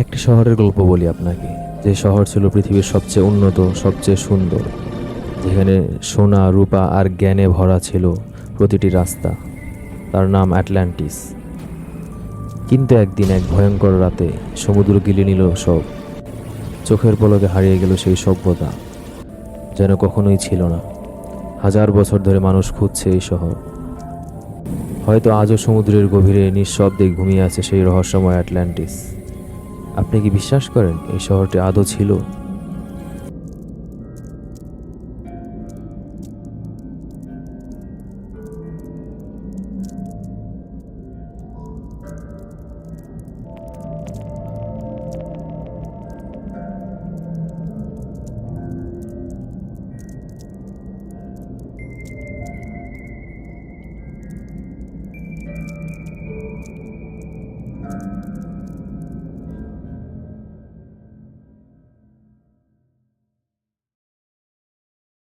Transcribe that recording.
একটি শহরের গল্প বলি আপনাকে। যে শহর ছিল পৃথিবীর সবচেয়ে উন্নত, সবচেয়ে সুন্দর, যেখানে সোনা, রূপা আর জ্ঞানে ভরা ছিল প্রতিটি রাস্তা। তার নাম অ্যাটলান্টিস। কিন্তু একদিন এক ভয়ঙ্কর রাতে সমুদ্র গিলে নিল সব। চোখের পলকে হারিয়ে গেল সেই সভ্যতা, যেন কখনোই ছিল না। হাজার বছর ধরে মানুষ খুঁজছে এই শহর। হয়তো আজও সমুদ্রের গভীরে নিঃশব্দে ঘুমিয়ে আছে সেই রহস্যময় অ্যাটলান্টিস। আপনি কি বিশ্বাস করেন এই শহরটি আদৌ ছিল?